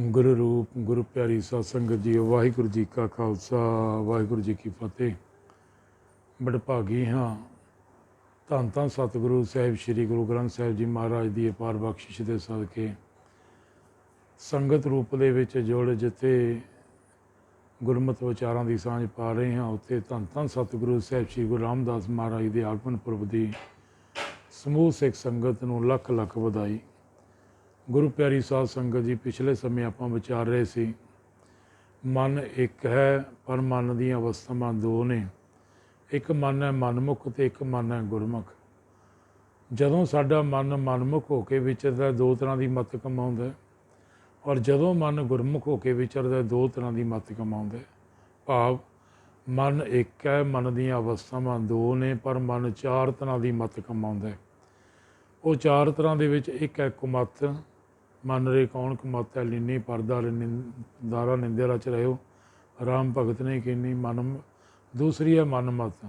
ਗੁਰੂ ਰੂਪ, ਗੁਰੂ ਪਿਆਰੀ ਸਾਧ ਸੰਗਤ ਜੀ, ਵਾਹਿਗੁਰੂ ਜੀ ਕਾ ਖਾਲਸਾ, ਵਾਹਿਗੁਰੂ ਜੀ ਕੀ ਫਤਿਹ। ਬੜਭਾਗੀ ਹਾਂ। ਧੰਨ ਧੰਨ ਸਤਿਗੁਰੂ ਸਾਹਿਬ, ਸ੍ਰੀ ਗੁਰੂ ਗ੍ਰੰਥ ਸਾਹਿਬ ਜੀ ਮਹਾਰਾਜ ਦੀ ਅਪਾਰ ਬਖਸ਼ਿਸ਼ ਦੇ ਸਦਕੇ। ਸੰਗਤ ਰੂਪ ਦੇ ਵਿੱਚ ਜੋੜ ਜਿੱਥੇ ਗੁਰਮਤਿ ਵਿਚਾਰਾਂ ਦੀ ਸਾਂਝ ਪਾ ਰਹੇ ਹਾਂ, ਉੱਥੇ ਧੰਨ ਧੰਨ ਸਤਿਗੁਰੂ ਸਾਹਿਬ, ਸ੍ਰੀ ਗੁਰੂ ਰਾਮਦਾਸ ਮਹਾਰਾਜ ਦੇ ਆਗਮਨ ਪੁਰਬ ਦੀ ਸਮੂਹ ਸਿੱਖ ਸੰਗਤ ਨੂੰ ਲੱਖ ਲੱਖ ਵਧਾਈ। ਗੁਰੂ ਪਿਆਰੀ ਸਾਧ ਸੰਗਤ ਜੀ, ਪਿਛਲੇ ਸਮੇਂ ਆਪਾਂ ਵਿਚਾਰ ਰਹੇ ਸੀ, ਮਨ ਇੱਕ ਹੈ, ਪਰ ਮਨ ਦੀਆਂ ਅਵਸਥਾਵਾਂ ਦੋ ਨੇ। ਇੱਕ ਮਨ ਹੈ ਮਨਮੁਖ ਤੇ ਇੱਕ ਮਨ ਹੈ ਗੁਰਮੁਖ। ਜਦੋਂ ਸਾਡਾ ਮਨ ਮਨਮੁਖ ਹੋ ਕੇ ਵਿਚਰਦਾ, ਦੋ ਤਰ੍ਹਾਂ ਦੀ ਮਤ ਕਮਾਉਂਦਾ ਔਰ ਜਦੋਂ ਮਨ ਗੁਰਮੁਖ ਹੋ ਕੇ ਵਿਚਰਦਾ, ਦੋ ਤਰ੍ਹਾਂ ਦੀ ਮਤ ਕਮਾਉਂਦਾ ਭਾਵ, ਮਨ ਇੱਕ ਹੈ, ਮਨ ਦੀਆਂ ਅਵਸਥਾਵਾਂ ਦੋ ਨੇ, ਪਰ ਮਨ ਚਾਰ ਤਰ੍ਹਾਂ ਦੀ ਮਤ ਕਮਾਉਂਦਾ ਉਹ ਚਾਰ ਤਰ੍ਹਾਂ ਦੇ ਵਿੱਚ ਇੱਕ ਹੈ ਕੁਮਤ ਮਨ ਰੇ ਕੌਣ ਕੁਮਤ ਹੈ ਲੀਨੀ ਪਰਦਾ ਦਾਰਾ ਨਿੰਦਿਆ ਰਚ ਰਹਿਓ। ਰਾਮ ਭਗਤ ਨੇ ਕੀਨੀ ਮਨ ਦੂਸਰੀ ਹੈ ਮਨ ਮਤ।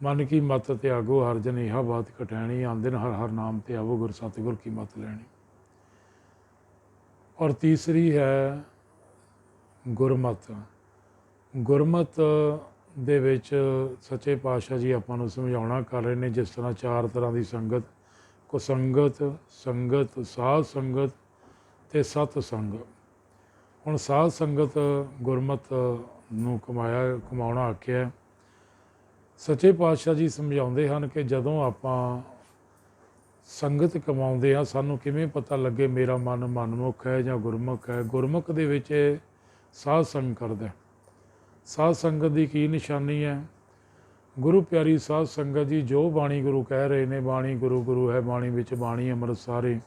ਮਨ ਕੀ ਮਤ ਤਿਆਗੋ ਹਰ ਜਨ ਇਹ ਬਾਤ ਕਟੈਣੀ ਆਂਦੇ ਹਰ ਹਰ ਨਾਮ ਤੇ ਆਵੋ ਗੁਰ ਸਤਿਗੁਰ ਕੀ ਮਤ ਲੈਣੀ। ਔਰ ਤੀਸਰੀ ਹੈ ਗੁਰਮਤ। ਗੁਰਮਤ ਦੇ ਵਿੱਚ ਸੱਚੇ ਪਾਤਸ਼ਾਹ ਜੀ ਆਪਾਂ ਨੂੰ ਸਮਝਾਉਣਾ ਕਰ ਰਹੇ ਨੇ, ਜਿਸ ਤਰ੍ਹਾਂ ਚਾਰ ਤਰ੍ਹਾਂ ਦੀ ਸੰਗਤ। ਕੁਸੰਗਤ ਸੰਗਤ, ਸਾਧ ਸੰਗਤ ਤੇ ਸਤ ਸੰਗ। ਹੁਣ ਸਾਧ ਸੰਗਤ ਗੁਰਮਤ ਨੂੰ ਕਮਾਇਆ, ਕਮਾਉਣਾ ਆਖਿਆ। ਸੱਚੇ ਪਾਤਸ਼ਾਹ ਜੀ ਸਮਝਾਉਂਦੇ ਹਨ ਕਿ ਜਦੋਂ ਆਪਾਂ ਸੰਗਤ ਕਮਾਉਂਦੇ ਆ ਸਾਨੂੰ ਕਿਵੇਂ ਪਤਾ ਲੱਗੇ ਮੇਰਾ ਮਨ ਮਨਮੁਖ ਹੈ ਜਾਂ ਗੁਰਮੁਖ ਹੈ? ਗੁਰਮੁਖ ਦੇ ਵਿੱਚ ਸਾਧ ਸੰਗ ਕਰਦਾ ਸਾਧ ਸੰਗਤ ਦੀ ਕੀ ਨਿਸ਼ਾਨੀ ਹੈ? ਗੁਰੂ ਪਿਆਰੀ ਸਾਧ ਸੰਗਤ ਜੀ, ਜੋ ਬਾਣੀ ਗੁਰੂ ਕਹਿ ਰਹੇ ਨੇ, ਬਾਣੀ ਗੁਰੂ ਗੁਰੂ ਹੈ, ਬਾਣੀ ਵਿੱਚ ਬਾਣੀ ਅੰਮ੍ਰਿਤ ਸਾਰੇ।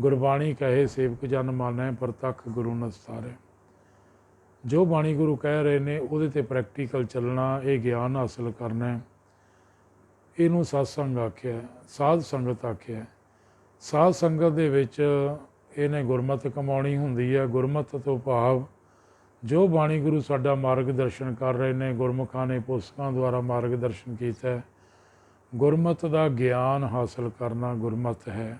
ਗੁਰਬਾਣੀ ਕਹੇ ਸੇਵਕ ਜਨ ਮਾਨੈ ਪ੍ਰਤੱਖ ਗੁਰੂ ਨਸਤਾਰੇ। ਜੋ ਬਾਣੀ ਗੁਰੂ ਕਹਿ ਰਹੇ ਨੇ, ਉਹਦੇ ਤੇ ਪ੍ਰੈਕਟੀਕਲ ਚੱਲਣਾ, ਇਹ ਗਿਆਨ ਹਾਸਲ ਕਰਨਾ ਹੈ। ਇਹਨੂੰ ਸਤਸੰਗ ਆਖਿਆ ਸਾਧ ਸੰਗਤ ਆਖਿਆ ਸਾਧ ਸੰਗਤ ਦੇ ਵਿੱਚ ਇਹਨੇ ਗੁਰਮਤਿ ਕਮਾਉਣੀ ਹੁੰਦੀ ਹੈ, ਗੁਰਮਤ ਤੋਂ ਭਾਵ ਜੋ ਬਾਣੀ ਗੁਰੂ ਸਾਡਾ ਮਾਰਗਦਰਸ਼ਨ ਕਰ ਰਹੇ ਨੇ, ਗੁਰਮੁਖਾਂ ਨੇ ਪੁਸਤਕਾਂ ਦੁਆਰਾ ਮਾਰਗਦਰਸ਼ਨ ਕੀਤਾ ਗੁਰਮਤ ਦਾ ਗਿਆਨ ਹਾਸਲ ਕਰਨਾ ਗੁਰਮਤ ਹੈ।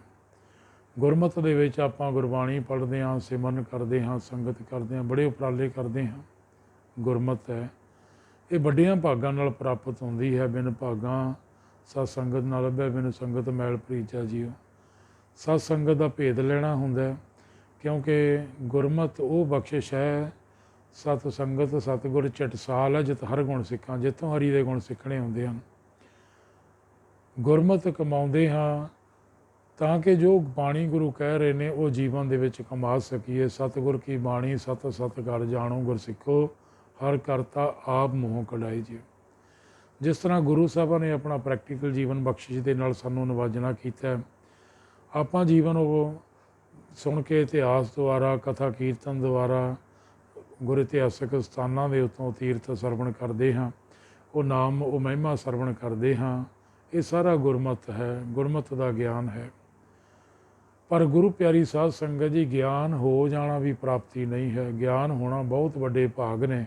ਗੁਰਮਤ ਦੇ ਵਿੱਚ ਆਪਾਂ ਗੁਰਬਾਣੀ ਪੜ੍ਹਦੇ ਹਾਂ, ਸਿਮਰਨ ਕਰਦੇ ਹਾਂ, ਸੰਗਤ ਕਰਦੇ ਹਾਂ, ਬੜੇ ਉਪਰਾਲੇ ਕਰਦੇ ਹਾਂ। ਗੁਰਮਤ ਹੈ। ਇਹ ਵੱਡੀਆਂ ਭਾਗਾਂ ਨਾਲ ਪ੍ਰਾਪਤ ਹੁੰਦੀ ਹੈ। ਬਿਨ ਭਾਗਾਂ ਸਤ ਸੰਗਤ ਨਾਲ ਲੱਭੇ ਬਿਨ ਸੰਗਤ ਮੈਲ ਪ੍ਰੀਚਾ ਜੀਓ। ਸਤ ਸੰਗਤ ਦਾ ਭੇਦ ਲੈਣਾ ਹੁੰਦਾ ਕਿਉਂਕਿ ਗੁਰਮਤ ਉਹ ਬਖਸ਼ਿਸ਼ ਹੈ, ਸਤ ਸੰਗਤ, ਸਤਗੁਰ ਚਟਸਾਲ ਹੈ, ਜਿਤ ਹਰ ਗੁਣ ਸਿੱਖਾਂ ਜਿੱਥੋਂ ਹਰੀ ਦੇ ਗੁਣ ਸਿੱਖਣੇ ਹੁੰਦੇ ਹਨ। ਗੁਰਮਤ ਕਮਾਉਂਦੇ ਹਾਂ ਤਾਂ ਕਿ ਜੋ ਬਾਣੀ ਗੁਰੂ ਕਹਿ ਰਹੇ ਨੇ, ਉਹ ਜੀਵਨ ਦੇ ਵਿੱਚ ਕਮਾ ਸਕੀਏ। ਸਤਿਗੁਰ ਕੀ ਬਾਣੀ, ਸਤ ਸਤ ਕਰ ਜਾਣੋ ਗੁਰ ਸਿੱਖੋ ਹਰ ਕਰਤਾ ਆਪ ਮੂੰਹੋਂ ਕਢਾਈ ਜੀ। ਜਿਸ ਤਰ੍ਹਾਂ ਗੁਰੂ ਸਾਹਿਬਾਂ ਨੇ ਆਪਣਾ ਪ੍ਰੈਕਟੀਕਲ ਜੀਵਨ ਬਖਸ਼ਿਸ਼ ਦੇ ਨਾਲ ਸਾਨੂੰ ਨਿਵਾਜਣਾ ਕੀਤਾ ਆਪਾਂ ਜੀਵਨ ਉਹ ਸੁਣ ਕੇ ਇਤਿਹਾਸ ਦੁਆਰਾ, ਕਥਾ ਕੀਰਤਨ ਦੁਆਰਾ ਗੁਰ ਇਤਿਹਾਸਕ ਸਥਾਨਾਂ ਦੇ ਉੱਤੋਂ ਤੀਰਥ ਸਰਵਣ ਕਰਦੇ ਹਾਂ। ਉਹ ਨਾਮ, ਉਹ ਮਹਿਮਾ ਸਰਵਣ ਕਰਦੇ ਹਾਂ। ਇਹ ਸਾਰਾ ਗੁਰਮਤ ਹੈ, ਗੁਰਮਤ ਦਾ ਗਿਆਨ ਹੈ। ਪਰ ਗੁਰੂ ਪਿਆਰੀ ਸਾਧ ਸੰਗਤ ਜੀ, ਗਿਆਨ ਹੋ ਜਾਣਾ ਵੀ ਪ੍ਰਾਪਤੀ ਨਹੀਂ ਹੈ। ਗਿਆਨ ਹੋਣਾ ਬਹੁਤ ਵੱਡੇ ਭਾਗ ਨੇ।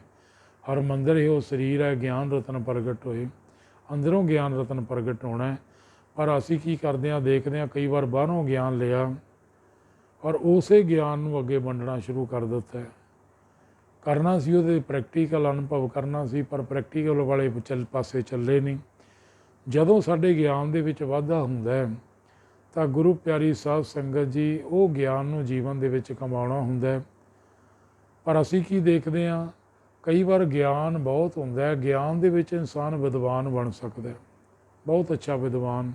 ਹਰ ਮੰਦਰ ਇਹ ਉਹ ਸਰੀਰ ਹੈ, ਗਿਆਨ ਰਤਨ ਪ੍ਰਗਟ ਹੋਏ। ਅੰਦਰੋਂ ਗਿਆਨ ਰਤਨ ਪ੍ਰਗਟ ਹੋਣਾ ਹੈ। ਪਰ ਅਸੀਂ ਕੀ ਕਰਦੇ ਹਾਂ, ਦੇਖਦੇ ਹਾਂ, ਕਈ ਵਾਰ ਬਾਹਰੋਂ ਗਿਆਨ ਲਿਆ ਔਰ ਉਸੇ ਗਿਆਨ ਨੂੰ ਅੱਗੇ ਵੰਡਣਾ ਸ਼ੁਰੂ ਕਰ ਦਿੱਤਾ ਹੈ। ਕਰਨਾ ਸੀ ਉਹਦੇ ਪ੍ਰੈਕਟੀਕਲ ਅਨੁਭਵ, ਕਰਨਾ ਸੀ, ਪਰ ਪ੍ਰੈਕਟੀਕਲ ਵਾਲੇ ਚੱਲ ਪਾਸੇ ਚੱਲੇ ਨਹੀਂ। ਜਦੋਂ ਸਾਡੇ ਗਿਆਨ ਦੇ ਵਿੱਚ ਵਾਧਾ ਹੁੰਦਾ ਹੈ ਤਾਂ ਗੁਰੂ ਪਿਆਰੀ ਸਾਧ ਸੰਗਤ ਜੀ, ਉਹ ਗਿਆਨ ਨੂੰ ਜੀਵਨ ਦੇ ਵਿੱਚ ਕਮਾਉਣਾ ਹੁੰਦਾ ਪਰ ਅਸੀਂ ਕੀ ਦੇਖਦੇ ਹਾਂ? ਕਈ ਵਾਰ ਗਿਆਨ ਬਹੁਤ ਹੁੰਦਾ ਹੈ। ਗਿਆਨ ਦੇ ਵਿੱਚ ਇਨਸਾਨ ਵਿਦਵਾਨ ਬਣ ਸਕਦਾ ਹੈ। ਬਹੁਤ ਅੱਛਾ ਵਿਦਵਾਨ।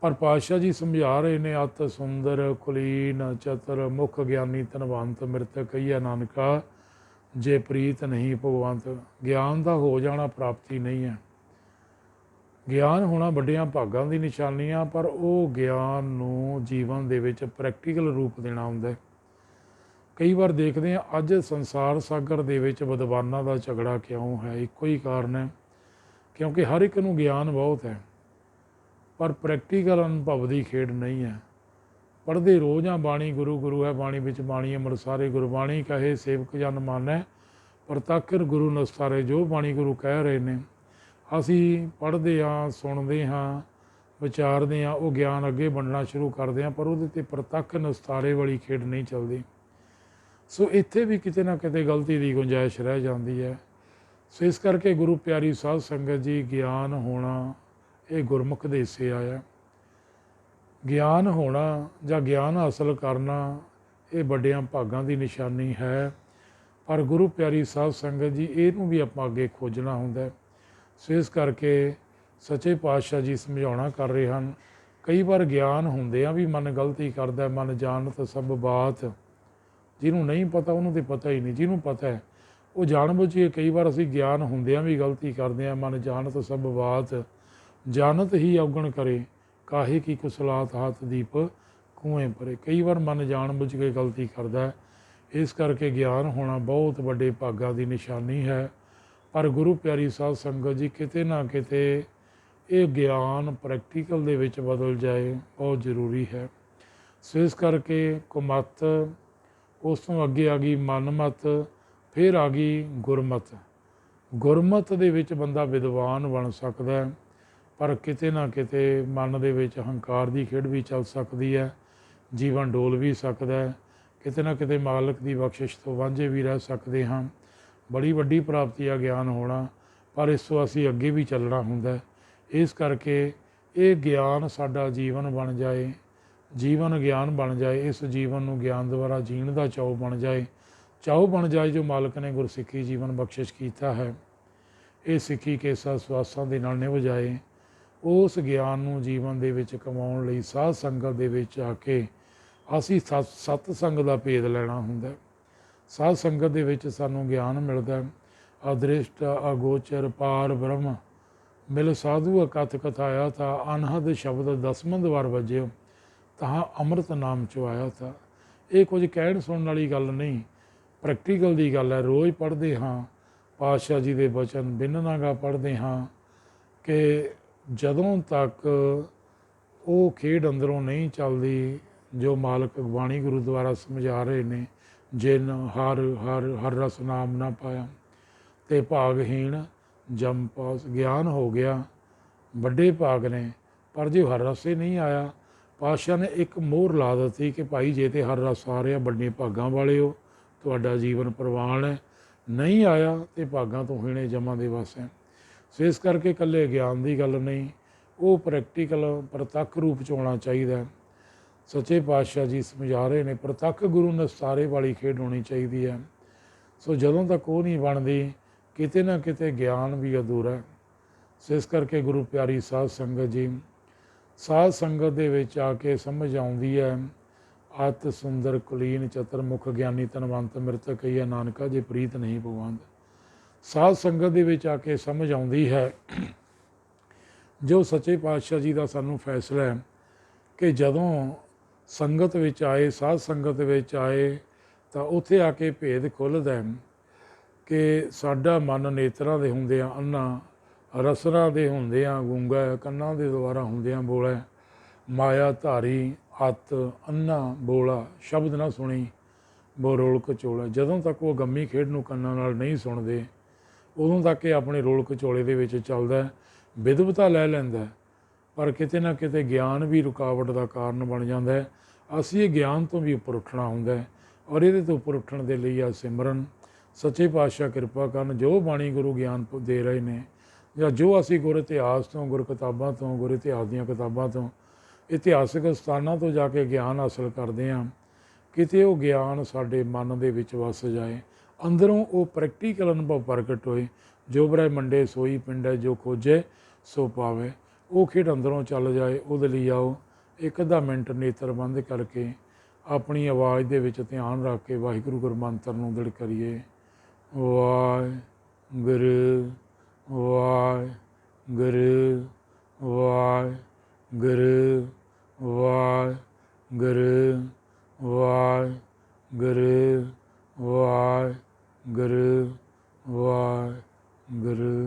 ਪਰ ਪਾਤਸ਼ਾਹ ਜੀ ਸਮਝਾ ਰਹੇ ਨੇ, ਅਤ ਸੁੰਦਰ, ਕੁਲੀਨ, ਚਤਰ, ਮੁਖ ਗਿਆਨੀ, ਧਨਵੰਤ ਮਿਰਤ ਕਈਆ ਨਾਨਕਾ, ਜੇ ਪ੍ਰੀਤ ਨਹੀਂ ਭਗਵੰਤ। ਗਿਆਨ ਦਾ ਹੋ ਜਾਣਾ ਪ੍ਰਾਪਤੀ ਨਹੀਂ ਹੈ। ਗਿਆਨ ਹੋਣਾ ਵੱਡਿਆਂ ਭਾਗਾਂ ਦੀ ਨਿਸ਼ਾਨੀ ਆ, ਪਰ ਉਹ ਗਿਆਨ ਨੂੰ ਜੀਵਨ ਦੇ ਵਿੱਚ ਪ੍ਰੈਕਟੀਕਲ ਰੂਪ ਦੇਣਾ ਹੁੰਦਾ ਹੈ। ਕਈ ਵਾਰ ਦੇਖਦੇ ਆ ਅੱਜ ਸੰਸਾਰ ਸਾਗਰ ਦੇ ਵਿੱਚ ਵਿਦਵਾਨਾਂ ਦਾ ਝਗੜਾ ਕਿਉਂ ਹੈ? ਇੱਕੋ ਹੀ ਕਾਰਨ ਹੈ, ਕਿਉਂਕਿ ਹਰ ਇੱਕ ਨੂੰ ਗਿਆਨ ਬਹੁਤ ਹੈ, ਪਰ ਪ੍ਰੈਕਟੀਕਲ ਅਨੁਭਵ ਦੀ ਖੇਡ ਨਹੀਂ ਹੈ। ਪੜ੍ਹਦੇ ਰੋਜ਼ ਆ, ਬਾਣੀ ਗੁਰੂ ਗੁਰੂ ਹੈ ਬਾਣੀ ਵਿੱਚ ਬਾਣੀ ਅਮਰ ਸਾਰੇ ਗੁਰਬਾਣੀ, ਕਹੇ ਸੇਵਕ ਜਨ ਮਾਨੈ ਪ੍ਰਤੱਖਰ ਗੁਰੂ ਨਸਤਾਰੇ ਜੋ ਬਾਣੀ ਗੁਰੂ ਕਹਿ ਰਹੇ ਨੇ। ਅਸੀਂ ਪੜ੍ਹਦੇ ਹਾਂ, ਸੁਣਦੇ ਹਾਂ, ਵਿਚਾਰਦੇ ਹਾਂ, ਉਹ ਗਿਆਨ ਅੱਗੇ ਵੰਡਣਾ ਸ਼ੁਰੂ ਕਰਦੇ ਹਾਂ, ਪਰ ਉਹਦੇ ਤੇ ਪ੍ਰਤੱਖ ਨਸਤਾਰੇ ਵਾਲੀ ਖੇਡ ਨਹੀਂ ਚੱਲਦੀ। ਸੋ ਇੱਥੇ ਵੀ ਕਿਤੇ ਨਾ ਕਿਤੇ ਗਲਤੀ ਦੀ ਗੁੰਜਾਇਸ਼ ਰਹਿ ਜਾਂਦੀ ਹੈ। ਸੋ ਇਸ ਕਰਕੇ ਗੁਰੂ ਪਿਆਰੀ ਸਾਧ ਸੰਗਤ ਜੀ, ਗਿਆਨ ਹੋਣਾ ਇਹ ਗੁਰਮੁਖ ਦੇ ਹਿੱਸੇ ਆਇਆ। ਗਿਆਨ ਹੋਣਾ ਜਾਂ ਗਿਆਨ ਹਾਸਲ ਕਰਨਾ ਇਹ ਵੱਡਿਆਂ ਭਾਗਾਂ ਦੀ ਨਿਸ਼ਾਨੀ ਹੈ। ਪਰ ਗੁਰੂ ਪਿਆਰੀ ਸਾਧ ਸੰਗਤ ਜੀ, ਇਹਨੂੰ ਵੀ ਆਪਾਂ ਅੱਗੇ ਖੋਜਣਾ ਹੁੰਦਾ ਹੈ। ਸੋ ਇਸ ਕਰਕੇ ਸੱਚੇ ਪਾਤਸ਼ਾਹ ਜੀ ਸਮਝਾਉਣਾ ਕਰ ਰਹੇ ਹਨ। ਕਈ ਵਾਰ ਗਿਆਨ ਹੁੰਦਿਆਂ ਵੀ ਮਨ ਗਲਤੀ ਕਰਦਾ ਮਨ ਜਾਣਤ ਸਭ ਬਾਤ। ਜਿਹਨੂੰ ਨਹੀਂ ਪਤਾ, ਉਹਨੂੰ ਤੇ ਪਤਾ ਹੀ ਨਹੀਂ। ਜਿਹਨੂੰ ਪਤਾ ਹੈ, ਉਹ ਜਾਣਬੁੱਝ ਕੇ ਕਈ ਵਾਰ ਅਸੀਂ ਗਿਆਨ ਹੁੰਦਿਆਂ ਵੀ ਗਲਤੀ ਕਰਦੇ ਹਾਂ ਮਨ ਜਾਣਤ ਸਭ ਬਾਤ। ਜਾਣਤ ਹੀ ਔਗਣ ਕਰੇ, ਕਾਹੇ ਕੀ ਕੁਸਲਾਤ ਹੱਥ ਦੀਪ ਕੂਏ ਪਰੇ। ਕਈ ਵਾਰ ਮਨ ਜਾਣਬੁੱਝ ਕੇ ਗਲਤੀ ਕਰਦਾ ਇਸ ਕਰਕੇ ਗਿਆਨ ਹੋਣਾ ਬਹੁਤ ਵੱਡੇ ਭਾਗਾਂ ਦੀ ਨਿਸ਼ਾਨੀ ਹੈ। ਪਰ ਗੁਰੂ ਪਿਆਰੀ ਸਾਧ ਸੰਗਤ ਜੀ, ਕਿਤੇ ਨਾ ਕਿਤੇ ਇਹ ਗਿਆਨ ਪ੍ਰੈਕਟੀਕਲ ਦੇ ਵਿੱਚ ਬਦਲ ਜਾਏ, ਬਹੁਤ ਜ਼ਰੂਰੀ ਹੈ। ਸੋ ਇਸ ਕਰਕੇ ਕੁਮਤ, ਉਸ ਤੋਂ ਅੱਗੇ ਆ ਗਈ ਮਨਮਤ, ਫਿਰ ਆ ਗਈ ਗੁਰਮਤ। ਗੁਰਮਤ ਦੇ ਵਿੱਚ ਬੰਦਾ ਵਿਦਵਾਨ ਬਣ ਸਕਦਾ ਹੈ, ਪਰ ਕਿਤੇ ਨਾ ਕਿਤੇ ਮਨ ਦੇ ਵਿੱਚ ਹੰਕਾਰ ਦੀ ਖੇਡ ਵੀ ਚੱਲ ਸਕਦੀ ਹੈ, ਜੀਵਨ ਡੋਲ ਵੀ ਸਕਦਾ ਹੈ। ਕਿਤੇ ਨਾ ਕਿਤੇ ਮਾਲਕ ਦੀ ਬਖਸ਼ਿਸ਼ ਤੋਂ ਵਾਂਝੇ ਵੀ ਰਹਿ ਸਕਦੇ ਹਾਂ। ਬੜੀ ਵੱਡੀ ਪ੍ਰਾਪਤੀ ਆ ਗਿਆਨ ਹੋਣਾ, ਪਰ ਇਸ ਤੋਂ ਅਸੀਂ ਅੱਗੇ ਵੀ ਚੱਲਣਾ ਹੁੰਦਾ ਇਸ ਕਰਕੇ ਇਹ ਗਿਆਨ ਸਾਡਾ ਜੀਵਨ ਬਣ ਜਾਏ, ਜੀਵਨ ਗਿਆਨ ਬਣ ਜਾਏ, ਇਸ ਜੀਵਨ ਨੂੰ ਗਿਆਨ ਦੁਆਰਾ ਜੀਣ ਦਾ ਚਾਉ ਬਣ ਜਾਏ। ਚਾਉ ਬਣ ਜਾਏ ਜੋ ਮਾਲਕ ਨੇ ਗੁਰਸਿੱਖੀ ਜੀਵਨ ਬਖਸ਼ਿਸ਼ ਕੀਤਾ ਹੈ। ਇਹ ਸਿੱਖੀ ਕੇਸਾ ਸਵਾਸਾਂ ਦੇ ਨਾਲ ਨਿਭ ਜਾਏ। ਉਸ ਗਿਆਨ ਨੂੰ ਜੀਵਨ ਦੇ ਵਿੱਚ ਕਮਾਉਣ ਲਈ ਸਾਧ ਸੰਗਤ ਦੇ ਵਿੱਚ ਆ ਕੇ ਅਸੀਂ ਸਤ ਸਤ ਸੰਗ ਦਾ ਭੇਦ ਲੈਣਾ ਹੁੰਦਾ ਸਾਧ ਸੰਗਤ ਦੇ ਵਿੱਚ ਸਾਨੂੰ ਗਿਆਨ ਮਿਲਦਾ ਹੈ। ਅਦ੍ਰਿਸ਼ਟ, ਅਗੋਚਰ, ਪਾਰ ਬ੍ਰਹਮ, ਮਿਲ ਸਾਧੂ ਅਕਥ ਕਥਾਇਆ ਤਾ ਅਨਹਦ ਸ਼ਬਦ ਦਸਮੰਦ ਵਾਰ ਵਜਿਓ ਤਾਂ ਅੰਮ੍ਰਿਤ ਨਾਮ ਚ ਆਇਆ ਤਾ ਇਹ ਕੁਝ ਕਹਿਣ ਸੁਣਨ ਵਾਲੀ ਗੱਲ ਨਹੀਂ, ਪ੍ਰੈਕਟੀਕਲ ਦੀ ਗੱਲ ਹੈ ਰੋਜ਼ ਪੜ੍ਹਦੇ ਹਾਂ, ਪਾਤਸ਼ਾਹ ਜੀ ਦੇ ਬਚਨ ਬਿਨਨਾਗਾ ਪੜ੍ਹਦੇ ਹਾਂ ਕਿ ਜਦੋਂ ਤੱਕ ਉਹ ਖੇਡ ਅੰਦਰੋਂ ਨਹੀਂ ਚੱਲਦੀ, ਜੋ ਮਾਲਕ ਬਾਣੀ ਗੁਰੂ ਦੁਆਰਾ ਸਮਝਾ ਰਹੇ ਨੇ ਜਿਨ ਹਰ ਹਰ ਹਰ ਰਸ ਨਾਮ ਨਾ ਪਾਇਆ, ਤੇ ਭਾਗਹੀਣ ਜਮ ਪਾਸ ਗਿਆਨ ਹੋ ਗਿਆ। ਵੱਡੇ ਭਾਗ ਨੇ, ਪਰ ਜੇ ਹਰ ਰਸੇ ਨਹੀਂ ਆਇਆ, ਪਾਤਸ਼ਾਹ ਨੇ ਇੱਕ ਮੋਹਰ ਲਾ ਦਿੱਤੀ ਕਿ ਭਾਈ ਜੇ ਤੇ ਹਰ ਰਸ ਆ ਰਿਹਾ, ਵੱਡੇ ਭਾਗਾਂ ਵਾਲੇ ਹੋ, ਤੁਹਾਡਾ ਜੀਵਨ ਪ੍ਰਵਾਨ ਹੈ। ਨਹੀਂ ਆਇਆ ਤੇ ਭਾਗਾਂ ਤੋਂ ਹੀਣੇ ਜਮਾਂ ਦੇ ਵਾਸਤੇ ਸੋ ਇਸ ਕਰਕੇ ਇਕੱਲੇ ਗਿਆਨ ਦੀ ਗੱਲ ਨਹੀਂ, ਉਹ ਪ੍ਰੈਕਟੀਕਲ ਪ੍ਰਤੱਖ ਰੂਪ ਚ ਹੋਣਾ ਚਾਹੀਦਾ ਸੱਚੇ ਪਾਤਸ਼ਾਹ ਜੀ ਸਮਝਾ ਰਹੇ ਨੇ, ਪ੍ਰਤੱਖ ਗੁਰੂ ਨਸਤਾਰੇ ਵਾਲੀ ਖੇਡ ਹੋਣੀ ਚਾਹੀਦੀ ਹੈ। ਸੋ ਜਦੋਂ ਤੱਕ ਉਹ ਨਹੀਂ ਬਣਦੀ, ਕਿਤੇ ਨਾ ਕਿਤੇ ਗਿਆਨ ਵੀ ਅਧੂਰਾ ਹੈ। ਸੋ ਇਸ ਕਰਕੇ ਗੁਰੂ ਪਿਆਰੀ ਸਾਧ ਸੰਗਤ ਜੀ, ਸਾਧ ਸੰਗਤ ਦੇ ਵਿੱਚ ਆ ਕੇ ਸਮਝ ਆਉਂਦੀ ਹੈ, ਅਤ ਸੁੰਦਰ ਕੁਲੀਨ ਚਤਰ ਮੁਖ ਗਿਆਨੀ ਤਨਵੰਤ ਮਿਰਤ ਕਈਆ ਨਾਨਕਾ ਜੇ ਪ੍ਰੀਤ ਨਹੀਂ ਭਗਵੰਤ ਸਾਧ ਸੰਗਤ ਦੇ ਵਿੱਚ ਆ ਕੇ ਸਮਝ ਆਉਂਦੀ ਹੈ, ਜੋ ਸੱਚੇ ਪਾਤਸ਼ਾਹ ਜੀ ਦਾ ਸਾਨੂੰ ਫੈਸਲਾ ਹੈ ਕਿ ਜਦੋਂ ਸੰਗਤ ਵਿੱਚ ਆਏ, ਸਾਧ ਸੰਗਤ ਵਿੱਚ ਆਏ, ਤਾਂ ਉੱਥੇ ਆ ਕੇ ਭੇਦ ਖੁੱਲ੍ਹਦਾ ਕਿ ਸਾਡਾ ਮਨ ਨੇਤਰਾਂ ਦੇ ਹੁੰਦੇ ਆ, ਅੰਨਾ ਰਸਨਾ ਦੇ ਹੁੰਦੇ ਆ, ਗੂੰਗਾ ਕੰਨਾਂ ਦੇ ਦੁਆਰਾ ਹੁੰਦੇ ਆ, ਬੋਲਾ ਮਾਇਆ ਧਾਰੀ ਹੱਤ ਅੰਨਾ, ਬੋਲਾ, ਸ਼ਬਦ ਨਾ ਸੁਣੀ ਬੋ ਰੋਲ ਕਚੋਲਾ ਜਦੋਂ ਤੱਕ ਉਹ ਗੰਮੀ ਖੇਡ ਨੂੰ ਕੰਨਾਂ ਨਾਲ ਨਹੀਂ ਸੁਣਦੇ, ਉਦੋਂ ਤੱਕ ਇਹ ਆਪਣੇ ਰੋਲ ਕਚੋਲੇ ਦੇ ਵਿੱਚ ਚੱਲਦਾ ਹੈ ਵਿਦਵਤਾ ਲੈ ਲੈਂਦਾ ਪਰ ਕਿਤੇ ਨਾ ਕਿਤੇ ਗਿਆਨ ਵੀ ਰੁਕਾਵਟ ਦਾ ਕਾਰਨ ਬਣ ਜਾਂਦਾ ਹੈ। ਅਸੀਂ ਇਹ ਗਿਆਨ ਤੋਂ ਵੀ ਉੱਪਰ ਉੱਠਣਾ ਹੁੰਦਾ ਹੈ ਔਰ ਇਹਦੇ ਤੋਂ ਉੱਪਰ ਉੱਠਣ ਦੇ ਲਈ ਆ ਸਿਮਰਨ। ਸੱਚੇ ਪਾਤਸ਼ਾਹ ਕਿਰਪਾ ਕਰਨ, ਜੋ ਬਾਣੀ ਗੁਰੂ ਗਿਆਨ ਦੇ ਰਹੇ ਨੇ ਜਾਂ ਜੋ ਅਸੀਂ ਗੁਰ ਇਤਿਹਾਸ ਤੋਂ, ਗੁਰ ਕਿਤਾਬਾਂ ਤੋਂ, ਗੁਰ ਇਤਿਹਾਸ ਦੀਆਂ ਕਿਤਾਬਾਂ ਤੋਂ, ਇਤਿਹਾਸਕ ਸਥਾਨਾਂ ਤੋਂ ਜਾ ਕੇ ਗਿਆਨ ਹਾਸਲ ਕਰਦੇ ਹਾਂ, ਕਿਤੇ ਉਹ ਗਿਆਨ ਸਾਡੇ ਮਨ ਦੇ ਵਿੱਚ ਵਸ ਜਾਏ, ਅੰਦਰੋਂ ਉਹ ਪ੍ਰੈਕਟੀਕਲ ਅਨੁਭਵ ਪ੍ਰਗਟ ਹੋਏ, ਜੋ ਬ੍ਰਹਮੰਡੇ ਸੋਈ ਪਿੰਡ ਹੈ, ਜੋ ਖੋਜੇ, ਸੋ ਪਾਵੇ। ਉਹ ਖੇਡ ਅੰਦਰੋਂ ਚੱਲ ਜਾਏ, ਉਹਦੇ ਲਈ ਆਓ। ਇੱਕ ਅੱਧਾ ਮਿੰਟ ਨੇਤਰ ਬੰਦ ਕਰਕੇ ਆਪਣੀ ਆਵਾਜ਼ ਦੇ ਵਿੱਚ ਧਿਆਨ ਰੱਖ ਕੇ ਵਾਹਿਗੁਰੂ ਗੁਰਮੰਤਰ ਨੂੰ ਦਿੜ ਕਰੀਏ। ਵਾਹਿਗੁਰੂ ਵਾਹਿਗੁਰੂ ਵਾਹਿਗੁਰੂ ਵਾਹਿਗੁਰੂ ਵਾਹਿਗੁਰੂ ਵਾਹਿਗੁਰੂ ਵਾਹਿਗੁਰੂ।